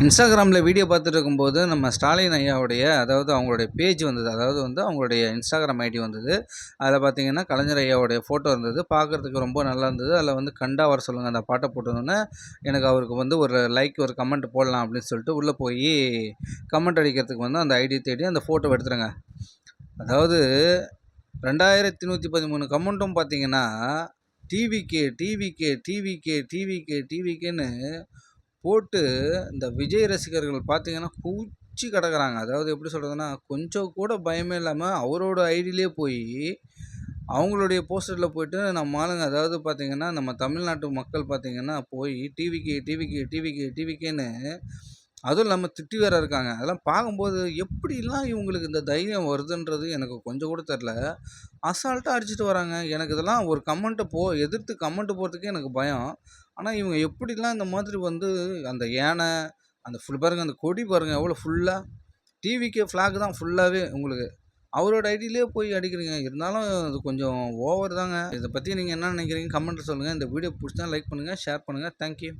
இன்ஸ்டாகிராமில் வீடியோ பார்த்துட்டு இருக்கும்போது நம்ம ஸ்டாலின் ஐயாவுடைய அதாவது அவங்களுடைய பேஜ் வந்தது. அதாவது வந்து அவங்களுடைய இன்ஸ்டாகிராம் ஐடி வந்தது. அதில் பார்த்தீங்கன்னா கலைஞர் ஐயாவுடைய ஃபோட்டோ இருந்தது. பார்க்குறதுக்கு ரொம்ப நல்லா இருந்தது. அதில் வந்து கண்டா வர சொல்லுங்கள் அந்த பாட்டை போட்டோன்னே எனக்கு அவருக்கு வந்து ஒரு லைக் ஒரு கமெண்ட் போடலாம் அப்படின்னு சொல்லிட்டு உள்ளே போய் கமெண்ட் அடிக்கிறதுக்கு வந்து அந்த ஐடி தேடி அந்த ஃபோட்டோ எடுத்துருங்க அதாவது ரெண்டாயிரத்தி நூற்றி பதிமூணு கமெண்ட்டும் பார்த்தீங்கன்னா டிவிகே டிவிகே டிவிகே டிவிகே டிவிகேன்னு போட்டு இந்த விஜய் ரசிகர்கள் பார்த்தீங்கன்னா பூச்சி கிடக்குறாங்க. அதாவது எப்படி சொல்கிறதுன்னா கொஞ்சம் கூட பயமே இல்லாமல் அவரோட ஐடியிலே போய் அவங்களுடைய போஸ்டரில் போயிட்டு நம்ம ஆளுங்க அதாவது பார்த்தீங்கன்னா நம்ம தமிழ்நாட்டு மக்கள் பார்த்தீங்கன்னா போய் டிவிக்கு டிவிக்கு டிவிக்கு டிவிக்குன்னு அதுவும் இல்லாமல் திட்டி வேற இருக்காங்க. அதெல்லாம் பார்க்கும்போது எப்படிலாம் இவங்களுக்கு இந்த தைரியம் வருதுன்றது எனக்கு கொஞ்சம் கூட தெரில அசால்ட்டாக அடிச்சுட்டு வராங்க. எனக்கு இதெல்லாம் ஒரு கமெண்ட்டை போ எதிர்த்து கமெண்ட்டு போகிறதுக்கே எனக்கு பயம். ஆனால் இவங்க எப்படிலாம் இந்த மாதிரி வந்து அந்த யானை அந்த ஃபுல் பாருங்க அந்த கொடி பாருங்க எவ்வளோ ஃபுல்லாக டிவிக்கே ஃப்ளாக் தான் ஃபுல்லாகவே உங்களுக்கு. அவரோட ஐடியிலே போய் அடிக்கிறீங்க. இருந்தாலும் அது கொஞ்சம் ஓவர் தாங்க. இதை பற்றி நீங்கள் என்ன நினைக்கிறீங்க கமெண்ட்டில் சொல்லுங்கள் இந்த வீடியோ பிடிச்சா லைக் பண்ணுங்கள் ஷேர் பண்ணுங்கள் தேங்க்யூ